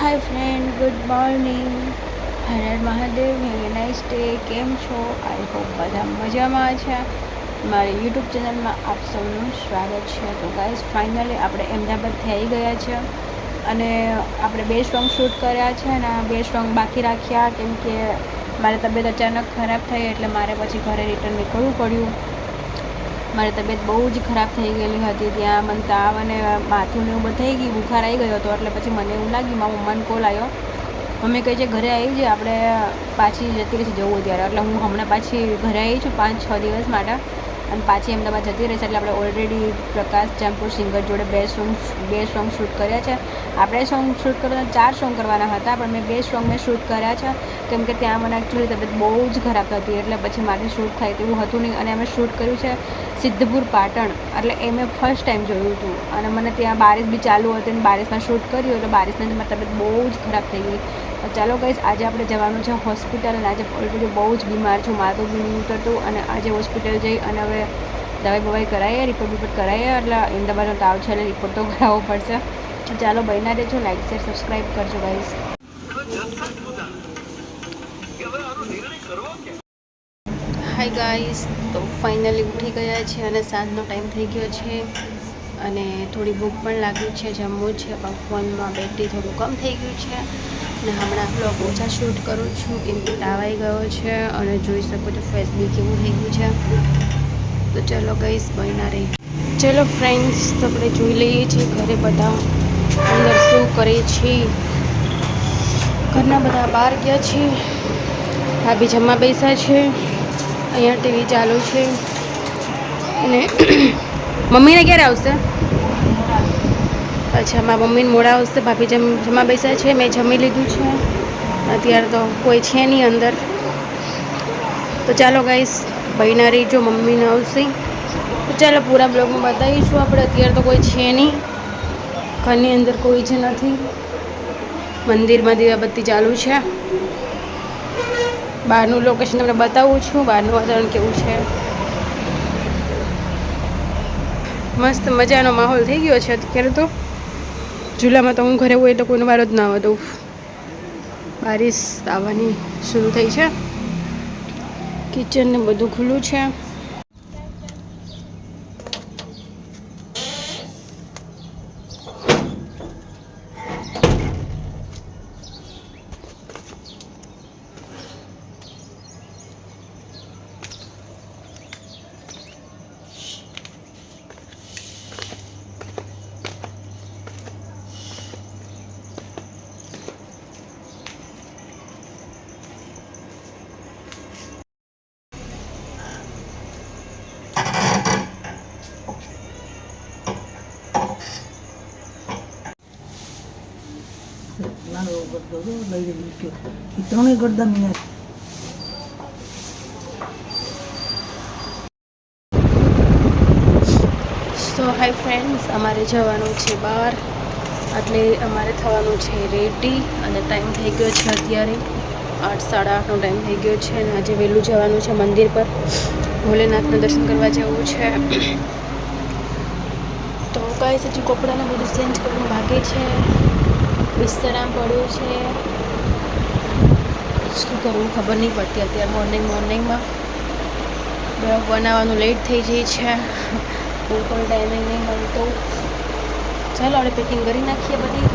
Hi friend good morning Har Mahadev have nice day કેમ છો? I hope બધા મજામાં છે. મારી યુટ્યુબ ચેનલમાં આપ સૌનું સ્વાગત છે. તો ગાઈઝ ફાઇનલી આપણે અમદાવાદ થઈ ગયા છે. અને આપણે બે સોંગ શૂટ કર્યા છે અને બે સોંગ બાકી રાખ્યા. કેમ કે મારી તબિયત અચાનક ખરાબ થઈ એટલે મારે પછી ઘરે રિટર્ન નીકળવું પડ્યું. મારી તબિયત બહુ જ ખરાબ થઈ ગયેલી હતી. ત્યાં મને તાવ અને માથું ને એવું બધું થઈ ગયું, બુખાર આવી ગયો હતો એટલે પછી મને એવું લાગ્યું, મારા મમ્માને કોલ આવ્યો મમ્મી કહે છે, ઘરે આવી જાય આપણે પાછી જતી રહીશું જવું ત્યારે એટલે હું હમણાં પાછી ઘરે આવી છું પાંચ છ દિવસ માટે. અને પાછી અમદાવાદ જતી રહીશ એટલે આપણે ઓલરેડી પ્રકાશ, જામપુર, સિંગર જોડે બે સોંગ બે સોંગ શૂટ કર્યા છે. આપણે સોંગ શૂટ કરવાના ચાર સોંગ કરવાના હતા, પણ મેં બે સોંગ મેં શૂટ કર્યા છે. કેમ કે ત્યાં મને એકચ્યુઅલી તબિયત બહુ જ ખરાબ હતી, એટલે પછી મારે શૂટ થાય તેવું હતું નહીં. અને અમે શૂટ કર્યું છે સિદ્ધપુર પાટણ, એટલે એ મેં ફર્સ્ટ ટાઈમ જોયું હતું. અને મને ત્યાં બારિશ બી ચાલુ હતી અને બારિશમાં શૂટ કર્યું, એટલે બારિશમાં મારી તબિયત બહુ જ ખરાબ થઈ ગઈ. ચાલો કહીશ આજે આપણે જવાનું છે હોસ્પિટલ અને આજે ઓલરેડી બહુ જ બીમાર છું માથું બી નહીં ઉતરતું અને આજે હોસ્પિટલ જઈ અને હવે દવાઈ બવાઈ કરાવીએ રિપોર્ટ બિપોર્ટ કરાવીએ એટલે અમદાવાદનો તાવ છે એટલે રિપોર્ટ તો કરાવવો પડશે. ચાલો બહેના રહેજો લાઈક શેર સબસ્ક્રાઈબ કરજો ગાઈઝ હાય ગાઈસ તો ફાઇનલી ઉઠી ગયા છે અને સાંજનો ટાઈમ થઈ ગયો છે. અને થોડી ભૂખ પણ લાગી છે, જમવું છે પણ ફોનમાં બેટરી થોડું કમ થઈ ગયું છે અને હમણાં બ્લોગ ઓછા શૂટ કરું છું, કેમ કે તાવાઈ ગયો છે અને જોઈ શકો છો ફેસ બી કેવું થઈ ગયું છે. તો ચલો ગઈશ બનના રહી. ચલો ફ્રેન્ડ્સ તો આપણે જોઈ લઈએ છીએ ઘરે બધા અંદર શું કરે છે. ઘરના બધા બહાર ગયા છે. ભાભી જમવા બેસા છે. અહીંયા ટીવી ચાલુ છે. અને મમ્મીને ક્યારે આવશે? અચ્છા, મારા મમ્મીને મોડા આવશે. ભાભી જમ, જમવા બેસા છે. મેં જમી લીધું છે. અત્યારે તો કોઈ છે નહીં અંદર. તો ચાલો ગાઈસ રહી રહીજો મમ્મીને આવશે. તો ચાલો પૂરા બ્લોગમાં બતાવીશું આપણે. અત્યારે તો કોઈ છે નહીં. ઘરની અંદર કોઈ જ નથી. મંદિરમાં દીવાબત્તી ચાલુ છે. બહારનું લોકેશન તમને બતાવું છું. બહારનું વાતાવરણ કેવું છે? મસ્ત મજાનો માહોલ થઈ ગયો છે અત્યારે તો. જુલામાં તો હું ઘરે હોય એટલે કોઈનો વારો જ ના વધુ તો બારિશ આવવાની શરૂ થઈ છે. કિચન ને બધું ખુલ્લું છે નાનો એવો ત્રણેય ગરદા મીના સો હાય ફ્રેન્ડ્સ અમારે જવાનું છે બહાર. એટલે અમારે થવાનું છે રેડી અને ટાઈમ થઈ ગયો છે અત્યારે. આઠ, સાડા આઠનો ટાઈમ થઈ ગયો છે અને આજે વહેલું જવાનું છે મંદિર પર. ભોલેનાથના દર્શન કરવા જવું છે. તો કાંઈ હજી કપડાને બધું ચેન્જ કરવાનું બાકી છે. બિસ્તરા પડ્યું છે. શું કરવું ખબર નહીં પડતી અત્યારે મોર્નિંગ મોર્નિંગમાં બ્લોગ બનાવવાનું લેટ થઈ જાય છે. કોઈ પણ ટાઈમે નહીં મળતો. ચાલો આપણે પેકિંગ કરી નાખીએ બધી.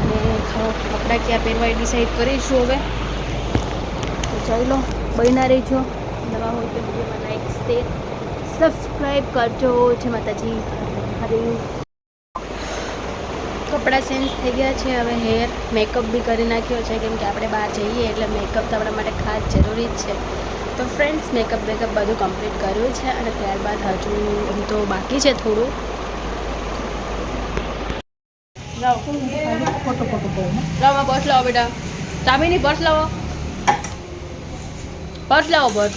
અને કપડાં ક્યાં પહેરવા એ ડિસાઈડ કરીશું હવે. તો ચાલો બહીના રહેજો. નવા હોય તો વિડીયોમાં લાઈક શેર સબસ્ક્રાઈબ કરજો. છે માતાજી. હરે કપડાં ચેન્જ થઈ ગયા છે હવે હેર મેકઅપ બી કરી નાખ્યો છે કેમ કે આપણે બહાર જઈએ એટલે મેકઅપ તો આપણા માટે ખાસ જરૂરી જ છે. તો ફ્રેન્ડ્સ મેકઅપ બેકઅપ બધું કમ્પ્લીટ કર્યું છે અને ત્યારબાદ હજુ એમ તો બાકી છે થોડું. બસ લાવો બેટા. ચામીની પર્સ લાવો. પર્સ લાવો પર્સ